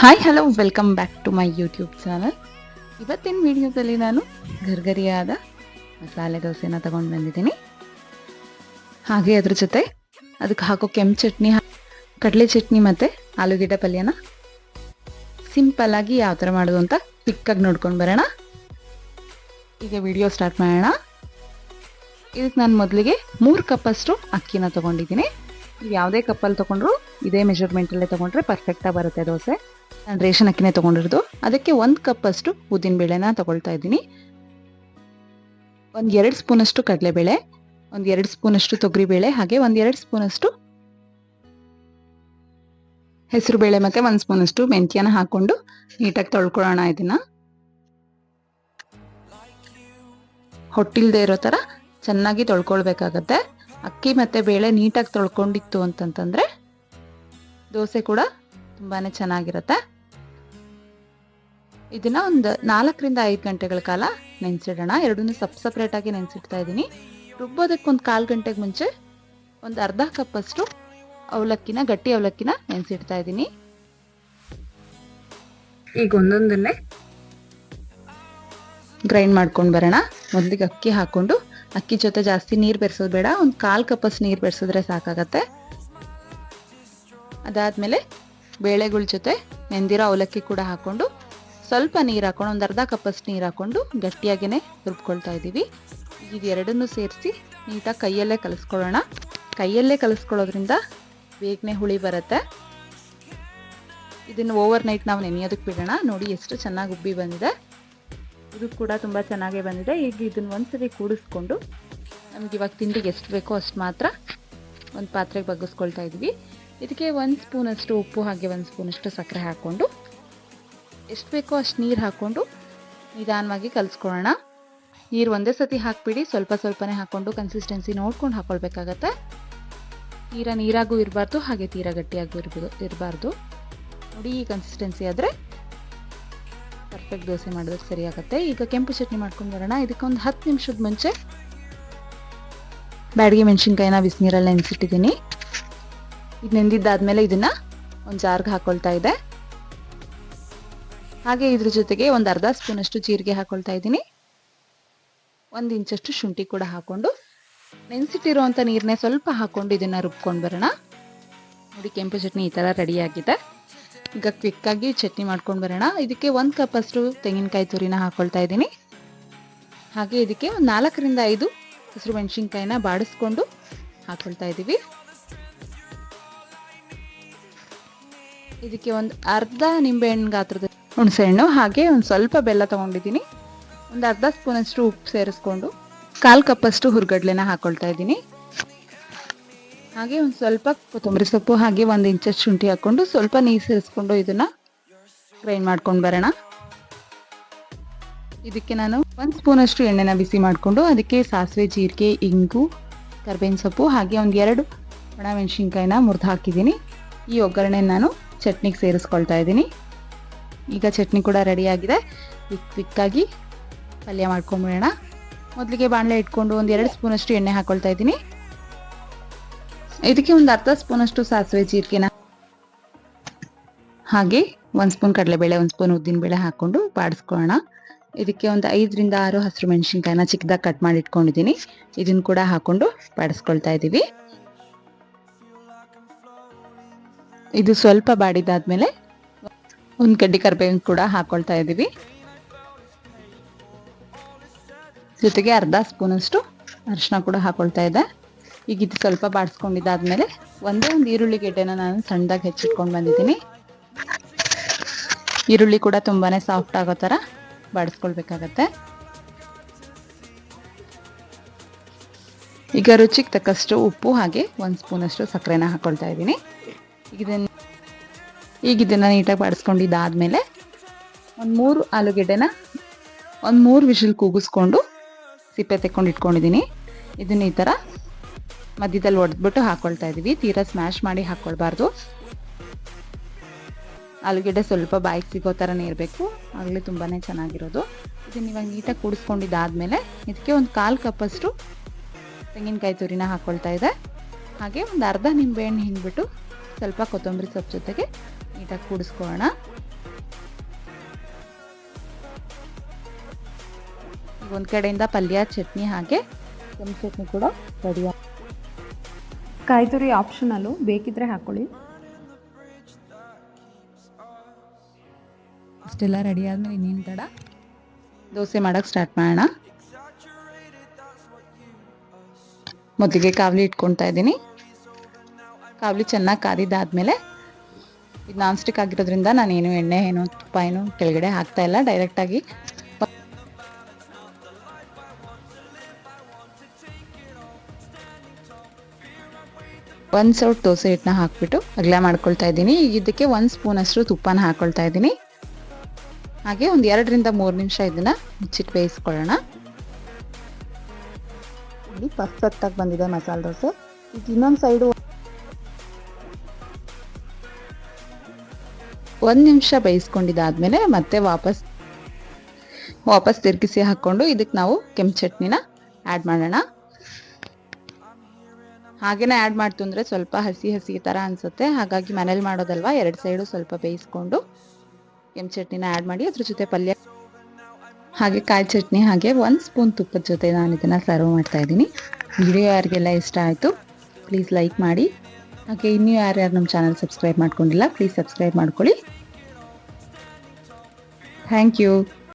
Hi hello welcome back to my YouTube channel ಇವತ್ತಿನ ವಿಡಿಯೋದಲ್ಲಿ ನಾನು ಗರ್ಗರಿಯಾದ ಮಸಾಲೆ ದೋಸೆನ ತಗೊಂಡು ಬಂದಿದ್ದೀನಿ. ಹಾಗೆ ಅದ್ರ ಜೊತೆ ಅದಕ್ಕೆ ಹಾಕೋ ಕೆಂಪು ಚಟ್ನಿ, ಕಡಲೆ ಚಟ್ನಿ ಮತ್ತು ಆಲೂಗೆಡ್ಡೆ ಪಲ್ಯನ. ಸಿಂಪಲ್ಲಾಗಿ ಯಾವ ಥರ ಮಾಡೋದು ಅಂತ ಕ್ವಿಕ್ಕಾಗಿ ನೋಡ್ಕೊಂಡು ಬರೋಣ. ಈಗ ವಿಡಿಯೋ ಸ್ಟಾರ್ಟ್ ಮಾಡೋಣ. ಇದಕ್ಕೆ ನಾನು ಮೊದಲಿಗೆ ಮೂರು ಕಪ್ಪಷ್ಟು ಅಕ್ಕಿನ ತೊಗೊಂಡಿದ್ದೀನಿ. ಯಾವುದೇ ಕಪ್ಪಲ್ಲಿ ತೊಗೊಂಡ್ರು ಇದೇ ಮೆಜರ್ಮೆಂಟಲ್ಲೇ ತೊಗೊಂಡ್ರೆ ಪರ್ಫೆಕ್ಟಾಗಿ ಬರುತ್ತೆ ದೋಸೆ. ನಾನು ರೇಷನ್ ಅಕ್ಕಿನೇ ತೊಗೊಂಡಿರೋದು. ಅದಕ್ಕೆ ಒಂದು ಕಪ್ಪಷ್ಟು ಉದ್ದಿನಬೇಳೆನ ತಗೊಳ್ತಾ ಇದ್ದೀನಿ. ಒಂದು ಎರಡು ಸ್ಪೂನಷ್ಟು ಕಡಲೆಬೇಳೆ, ಒಂದು ಎರಡು ಸ್ಪೂನಷ್ಟು ತೊಗರಿಬೇಳೆ, ಹಾಗೆ ಒಂದು ಎರಡು ಸ್ಪೂನಷ್ಟು ಹೆಸರುಬೇಳೆ ಮತ್ತು ಒಂದು ಸ್ಪೂನಷ್ಟು ಮೆಂತ್ಯನ ಹಾಕ್ಕೊಂಡು ನೀಟಾಗಿ ತೊಳ್ಕೊಳ್ಳೋಣ ಇದನ್ನ. ಹೊಟ್ಟಿಲ್ದೇ ಇರೋ ಥರ ಚೆನ್ನಾಗಿ ತೊಳ್ಕೊಳ್ಬೇಕಾಗತ್ತೆ. ಅಕ್ಕಿ ಮತ್ತು ಬೇಳೆ ನೀಟಾಗಿ ತೊಳ್ಕೊಂಡಿತ್ತು ಅಂತಂತಂದರೆ ದೋಸೆ ಕೂಡ ತುಂಬಾ ಚೆನ್ನಾಗಿರುತ್ತೆ. ಇದನ್ನ ಒಂದು ನಾಲ್ಕರಿಂದ ಐದು ಗಂಟೆಗಳ ಕಾಲ ನೆನೆಸಿಡೋಣ. ಎರಡನ್ನೂ ಸಪ್ ಸಪ್ರೇಟಾಗಿ ನೆನೆಸಿಡ್ತಾ ಇದ್ದೀನಿ. ರುಬ್ಬೋದಕ್ಕೆ ಒಂದು ಕಾಲು ಗಂಟೆಗೆ ಮುಂಚೆ ಒಂದು ಅರ್ಧ ಕಪ್ಪಷ್ಟು ಅವಲಕ್ಕಿನ, ಗಟ್ಟಿ ಅವಲಕ್ಕಿನ ನೆನೆಸಿಡ್ತಾ ಇದ್ದೀನಿ. ಈಗ ಒಂದೊಂದನ್ನೇ ಗ್ರೈಂಡ್ ಮಾಡ್ಕೊಂಡು ಬರೋಣ. ಮೊದಲಿಗೆ ಅಕ್ಕಿ ಹಾಕ್ಕೊಂಡು, ಅಕ್ಕಿ ಜೊತೆ ಜಾಸ್ತಿ ನೀರು ಬೆರೆಸೋದು ಬೇಡ. ಒಂದು ಕಾಲು ಕಪ್ಪಷ್ಟು ನೀರು ಬೆರೆಸಿದ್ರೆ ಸಾಕಾಗತ್ತೆ. ಅದಾದಮೇಲೆ ಬೇಳೆಗಳ ಜೊತೆ ನೆಂದಿರೋ ಅವಲಕ್ಕಿ ಕೂಡ ಹಾಕ್ಕೊಂಡು ಸ್ವಲ್ಪ ನೀರು ಹಾಕೊಂಡು, ಒಂದು ಅರ್ಧ ಕಪ್ಪಷ್ಟು ನೀರು ಹಾಕೊಂಡು ಗಟ್ಟಿಯಾಗೇ ರುಬ್ಕೊಳ್ತಾ ಇದ್ದೀವಿ ಇದು ಎರಡನ್ನೂ ಸೇರಿಸಿ ನೀಟಾಗಿ ಕೈಯಲ್ಲೇ ಕಲಿಸ್ಕೊಳ್ಳೋಣ. ಕೈಯಲ್ಲೇ ಕಲಿಸ್ಕೊಳ್ಳೋದ್ರಿಂದ ಬೇಗನೆ ಹುಳಿ ಬರುತ್ತೆ. ಇದನ್ನು ಓವರ್ ನೈಟ್ ನಾವು ನೆನೆಯೋದಕ್ಕೆ ಬಿಡೋಣ. ನೋಡಿ ಎಷ್ಟು ಚೆನ್ನಾಗಿ ಉಬ್ಬಿ ಬಂದಿದೆ. ಇದು ಕೂಡ ತುಂಬ ಚೆನ್ನಾಗೇ ಬಂದಿದೆ. ಈಗ ಇದನ್ನು ಒಂದ್ಸರಿ ಕೂಡಿಸ್ಕೊಂಡು ನಮ್ಗೆ ಇವಾಗ ತಿಂಡಿಗೆ ಎಷ್ಟು ಬೇಕೋ ಅಷ್ಟು ಮಾತ್ರ ಒಂದು ಪಾತ್ರೆಗೆ ಬಗ್ಗಿಸ್ಕೊಳ್ತಾ ಇದ್ವಿ. ಇದಕ್ಕೆ ಒಂದು ಸ್ಪೂನಷ್ಟು ಉಪ್ಪು ಹಾಗೆ ಒಂದು ಸ್ಪೂನಷ್ಟು ಸಕ್ಕರೆ ಹಾಕ್ಕೊಂಡು ಎಷ್ಟು ಬೇಕೋ ಅಷ್ಟು ನೀರು ಹಾಕ್ಕೊಂಡು ನಿಧಾನವಾಗಿ ಕಲಿಸ್ಕೊಳ್ಳೋಣ. ನೀರು ಒಂದೇ ಸತಿ ಹಾಕ್ಬಿಡಿ, ಸ್ವಲ್ಪ ಸ್ವಲ್ಪನೇ ಹಾಕ್ಕೊಂಡು ಕನ್ಸಿಸ್ಟೆನ್ಸಿ ನೋಡ್ಕೊಂಡು ಹಾಕ್ಕೊಳ್ಬೇಕಾಗತ್ತೆ ತೀರಾ ನೀರಾಗೂ ಇರಬಾರ್ದು, ಹಾಗೆ ತೀರಾ ಗಟ್ಟಿಯಾಗೂ ಇರ್ಬೋದು ಇರಬಾರ್ದು. ನೋಡಿ, ಈ ಕನ್ಸಿಸ್ಟೆನ್ಸಿ ಆದರೆ ಪರ್ಫೆಕ್ಟ್ ದೋಸೆ ಮಾಡಿದ್ರೆ ಸರಿಯಾಗುತ್ತೆ. ಈಗ ಕೆಂಪು ಚಟ್ನಿ ಮಾಡ್ಕೊಂಡು ಬರೋಣ. ಇದಕ್ಕೆ ಒಂದು ಹತ್ತು ನಿಮಿಷದ ಮುಂಚೆ ಬ್ಯಾಡಿಗೆ ಮೆಣಸಿನ್ಕಾಯಿನ ಬಿಸಿನೀರಲ್ಲಿ ನೆನೆಸಿಟ್ಟಿದ್ದೀನಿ ಇದು ನೆಂದಿದ್ದಾದ್ಮೇಲೆ ಇದನ್ನು ಒಂದು ಜಾರ್ಗೆ ಹಾಕ್ಕೊಳ್ತಾ ಇದೆ. ಹಾಗೆ ಇದ್ರ ಜೊತೆಗೆ ಒಂದು ಅರ್ಧ ಸ್ಪೂನಷ್ಟು ಜೀರಿಗೆ ಹಾಕೊಳ್ತಾ ಇದ್ದೀನಿ. ಒಂದು ಇಂಚಷ್ಟು ಶುಂಠಿ ಕೂಡ ಹಾಕೊಂಡು. ನೆನೆಸಿಟ್ಟಿರುವಂಥ ನೀರನ್ನೇ ಸ್ವಲ್ಪ ಹಾಕೊಂಡು ಇದನ್ನ ರುಬ್ಕೊಂಡು ಬರೋಣ. ನೋಡಿ ಕೆಂಪು ಚಟ್ನಿ ಈ ಥರ ರೆಡಿಯಾಗಿದೆ ಈಗ ಕ್ವಿಕ್ಕಾಗಿ ಚಟ್ನಿ ಮಾಡ್ಕೊಂಡು ಬರೋಣ. ಇದಕ್ಕೆ ಒಂದು ಕಪ್ ಅಷ್ಟು ತೆಂಗಿನಕಾಯಿ ತುರಿನ ಹಾಕೊಳ್ತಾ ಇದ್ದೀನಿ. ಹಾಗೆ ಇದಕ್ಕೆ ಒಂದು ನಾಲ್ಕರಿಂದ ಐದು ಹಸಿರು ಮೆಣಸಿನ್ಕಾಯಿನ ಬಾಡಿಸ್ಕೊಂಡು ಹಾಕೊಳ್ತಾ ಇದ್ದೀವಿ ಇದಕ್ಕೆ ಒಂದು ಅರ್ಧ ನಿಂಬೆಹಣ್ಣು ಗಾತ್ರದ ಹುಣಸೆಹಣ್ಣು ಹಾಗೆ ಒಂದು ಸ್ವಲ್ಪ ಬೆಲ್ಲ ತೊಗೊಂಡಿದ್ದೀನಿ. ಒಂದು ಅರ್ಧ ಸ್ಪೂನಷ್ಟು ಉಪ್ಪು ಸೇರಿಸ್ಕೊಂಡು, ಕಾಲು ಕಪ್ಪಷ್ಟು ಹುರ್ಗಡ್ಲೆನ ಹಾಕೊಳ್ತಾ ಇದ್ದೀನಿ. ಹಾಗೆ ಒಂದು ಸ್ವಲ್ಪ ಕೊತ್ತಂಬರಿ ಸೊಪ್ಪು, ಹಾಗೆ ಒಂದು ಇಂಚಷ್ಟು ಶುಂಠಿ ಹಾಕ್ಕೊಂಡು ಸ್ವಲ್ಪ ನೀರು ಸೇರಿಸ್ಕೊಂಡು ಇದನ್ನ ಗ್ರೈಂಡ್ ಮಾಡ್ಕೊಂಡು ಬರೋಣ. ಇದಕ್ಕೆ ನಾನು ಒಂದು ಸ್ಪೂನಷ್ಟು ಎಣ್ಣೆನ ಬಿಸಿ ಮಾಡಿಕೊಂಡು, ಅದಕ್ಕೆ ಸಾಸಿವೆ, ಜೀರಿಗೆ, ಇಂಗು, ಕರ್ಬೇವಿನ ಸೊಪ್ಪು, ಹಾಗೆ ಒಂದು ಎರಡು ಒಣ ಮೆಣಸಿನ್ಕಾಯಿನ ಮುರಿದು ಹಾಕಿದ್ದೀನಿ. ಈ ಒಗ್ಗರಣೆ ನಾನು ಚಟ್ನಿಗೆ ಸೇರಿಸ್ಕೊಳ್ತಾ ಇದ್ದೀನಿ. ಈಗ ಚಟ್ನಿ ಕೂಡ ರೆಡಿಯಾಗಿದೆ ಕ್ವಿಕ್ ಕ್ವಿಕ್ಕಾಗಿ ಪಲ್ಯ ಮಾಡ್ಕೊಂಬಿಡೋಣ. ಮೊದಲಿಗೆ ಬಾಣಲೆ ಇಟ್ಕೊಂಡು ಒಂದು ಎರಡು ಸ್ಪೂನಷ್ಟು ಎಣ್ಣೆ ಹಾಕೊಳ್ತಾ ಇದ್ದೀನಿ. ಇದಕ್ಕೆ ಒಂದು ಅರ್ಧ ಸ್ಪೂನಷ್ಟು ಸಾಸಿವೆ ಜೀರಿಗೆನ. ಹಾಗೆ ಒಂದು ಸ್ಪೂನ್ ಕಡಲೆಬೇಳೆ, ಒಂದು ಸ್ಪೂನ್ ಉದ್ದಿನಬೇಳೆ ಹಾಕ್ಕೊಂಡು ಬಾಡಿಸ್ಕೊಳ್ಳೋಣ. ಇದಕ್ಕೆ ಒಂದು ಐದರಿಂದ ಆರು ಹಸಿರು ಮೆಣಸಿನ್ಕಾಯಿನ ಚಿಕ್ಕದಾಗಿ ಕಟ್ ಮಾಡಿ ಇಟ್ಕೊಂಡಿದ್ದೀನಿ. ಇದನ್ನು ಕೂಡ ಹಾಕೊಂಡು ಬಾಡಿಸ್ಕೊಳ್ತಾ ಇದ್ದೀವಿ ಇದು ಸ್ವಲ್ಪ ಬಾಡಿದಾದ್ಮೇಲೆ ಒಂದು ಕಡ್ಡಿ ಕರ್ಬೇವಿನ ಕೂಡ ಹಾಕೊಳ್ತಾ ಇದ್ದೀವಿ. ಜೊತೆಗೆ ಅರ್ಧ ಸ್ಪೂನಷ್ಟು ಅರಿಶಿನ ಕೂಡ ಹಾಕೊಳ್ತಾ ಇದೆ. ಈಗ ಇದು ಸ್ವಲ್ಪ ಬಾಡಿಸ್ಕೊಂಡಿದ್ದಾದ್ಮೇಲೆ ಒಂದೇ ಒಂದು ಈರುಳ್ಳಿ ಗೆಡ್ಡೆನ ನಾನು ಸಣ್ಣದಾಗಿ ಹೆಚ್ಚಿಟ್ಕೊಂಡು ಬಂದಿದ್ದೀನಿ. ಈರುಳ್ಳಿ ಕೂಡ ತುಂಬಾ ಸಾಫ್ಟ್ ಆಗೋ ಥರ ಬಾಡಿಸ್ಕೊಳ್ಬೇಕಾಗತ್ತೆ. ಈಗ ರುಚಿಗೆ ತಕ್ಕಷ್ಟು ಉಪ್ಪು ಹಾಗೆ ಒಂದು ಸ್ಪೂನಷ್ಟು ಸಕ್ಕರೆನ ಹಾಕೊಳ್ತಾ ಇದ್ದೀನಿ. ಇದನ್ನು ಈಗ ಇದನ್ನು ನೀಟಾಗಿ ಬಾಡಿಸ್ಕೊಂಡಿದ್ದಾದ್ಮೇಲೆ ಒಂದು ಮೂರು ಆಲೂಗೆಡ್ಡೆನ ಒಂದು ಮೂರು ವಿಷಲ್ ಕೂಗಿಸ್ಕೊಂಡು ಸಿಪ್ಪೆ ತೆಕ್ಕೊಂಡು ಇಟ್ಕೊಂಡಿದ್ದೀನಿ. ಇದನ್ನ ಈ ಥರ ಮಧ್ಯದಲ್ಲಿ ಒಡೆದ್ಬಿಟ್ಟು ಹಾಕ್ಕೊಳ್ತಾ ಇದ್ದೀವಿ ತೀರಾ ಸ್ಮ್ಯಾಶ್ ಮಾಡಿ ಹಾಕ್ಕೊಳ್ಬಾರ್ದು ಆಲೂಗೆಡ್ಡೆ ಸ್ವಲ್ಪ ಬಾಯಿಗೆ ಸಿಗೋ ಥರನೇ ಇರಬೇಕು. ಆಗಲೇ ತುಂಬಾ ಚೆನ್ನಾಗಿರೋದು. ಇದನ್ನ ಇವಾಗ ನೀಟಾಗಿ ಕೂಡಿಸ್ಕೊಂಡಿದ್ದಾದ್ಮೇಲೆ ಇದಕ್ಕೆ ಒಂದು ಕಾಲು ಕಪ್ಪಷ್ಟು ತೆಂಗಿನಕಾಯಿ ತುರಿನ ಹಾಕ್ಕೊಳ್ತಾ ಇದೆ. ಹಾಗೆ ಒಂದು ಅರ್ಧ ನಿಂಬೆಹಣ್ಣು ಹಿಂಡ್ಬಿಟ್ಟು ಸ್ವಲ್ಪ ಕೊತ್ತಂಬರಿ ಸೊಪ್ಪು ಜೊತೆಗೆ ನೀಟಾಗಿ ಕೂಡಿಸ್ಕೊಳ್ಳೋಣ. ಒಂದು ಕಡೆಯಿಂದ ಪಲ್ಯ ಚಟ್ನಿ ಹಾಗೆ ಕೆಂಪು ಚಟ್ನಿ ಕೂಡ ರೆಡಿ ಕಾಯಿ ತುರಿ ಆಪ್ಷನಲ್ಲು ಬೇಕಿದ್ರೆ ಹಾಕೊಳ್ಳಿ. ಅಷ್ಟೆಲ್ಲ ರೆಡಿ ಆದ್ಮೇಲೆ ಇನ್ನೇನು ತಡ ದೋಸೆ ಮಾಡೋಕ್ಕೆ ಸ್ಟಾರ್ಟ್ ಮಾಡೋಣ. ಮೊದಲಿಗೆ ಕಾವಲಿ ಇಟ್ಕೊಳ್ತಾ ಇದ್ದೀನಿ. ಕಾವಲಿ ಚೆನ್ನಾಗಿ ಕಾದಿದ್ದಾದ್ಮೇಲೆ ಇದು ನಾನ್ ಸ್ಟಿಕ್ ಆಗಿರೋದ್ರಿಂದ ನಾನೇನು ಎಣ್ಣೆ, ಏನು ತುಪ್ಪ, ಏನು ಕೆಳಗಡೆ ಹಾಕ್ತಾ ಇಲ್ಲ. ಡೈರೆಕ್ಟಾಗಿ ಒಂದ್ ಸೌಟ್ ದೋಸೆ ಹಿಟ್ಟನ್ನ ಹಾಕ್ಬಿಟ್ಟು ಅಗಲ ಮಾಡ್ಕೊಳ್ತಾ ಇದ್ದೀನಿ. ಈಗ ಇದಕ್ಕೆ ಒಂದ್ ಸ್ಪೂನ್ ಅಷ್ಟು ತುಪ್ಪನ ಹಾಕೊಳ್ತಾ ಇದ್ದೀನಿ. ಹಾಗೆ ಒಂದ್ ಎರಡರಿಂದ ಮೂರ್ ನಿಮಿಷ ಇದನ್ನ ಮುಚ್ಚಿಟ್ಟು ಬೇಯಿಸ್ಕೊಳ್ಳೋಣ. ಇಲ್ಲಿ ಪರ್ಫೆಕ್ಟಾಗಿ ಬಂದಿದೆ ಮಸಾಲೆ ದೋಸೆ. ಈಗ ಇನ್ನೊಂದು ಸೈಡು ಒಂದು ನಿಮಿಷ ಬೇಯಿಸ್ಕೊಂಡಿದ್ದಾದ್ಮೇಲೆ ಮತ್ತೆ ವಾಪಸ್ ವಾಪಸ್ ತಿರುಗಿಸಿ ಹಾಕ್ಕೊಂಡು ಇದಕ್ಕೆ ನಾವು ಕೆಂಪು ಚಟ್ನಿನ ಆ್ಯಡ್ ಮಾಡೋಣ. ಹಾಗೇನೆ ಆ್ಯಡ್ ಮಾಡ್ತು ಅಂದರೆ ಸ್ವಲ್ಪ ಹಸಿ ಹಸಿ ಥರ ಅನಿಸುತ್ತೆ. ಹಾಗಾಗಿ ಮನೇಲಿ ಮಾಡೋದಲ್ವಾ? ಎರಡು ಸೈಡು ಸ್ವಲ್ಪ ಬೇಯಿಸ್ಕೊಂಡು ಕೆಂಪು ಚಟ್ನಿನ ಆ್ಯಡ್ ಮಾಡಿ ಅದ್ರ ಜೊತೆ ಪಲ್ಯ. ಹಾಗೆ ಕಾಯಿ ಚಟ್ನಿ, ಹಾಗೆ ಒಂದು ಸ್ಪೂನ್ ತುಪ್ಪದ ಜೊತೆ ನಾನು ಇದನ್ನು ಸರ್ವ್ ಮಾಡ್ತಾ ಇದ್ದೀನಿ. ವಿಡಿಯೋ ಯಾರಿಗೆಲ್ಲ ಇಷ್ಟ ಆಯಿತು. ಪ್ಲೀಸ್ ಲೈಕ್ ಮಾಡಿ. ಹಾಗೆ ಇನ್ನೂ ಯಾರ್ಯಾರು ನಮ್ಮ ಚಾನಲ್ ಸಬ್ಸ್ಕ್ರೈಬ್ ಮಾಡ್ಕೊಂಡಿಲ್ಲ ಪ್ಲೀಸ್ ಸಬ್ಸ್ಕ್ರೈಬ್ ಮಾಡ್ಕೊಳ್ಳಿ. Thank you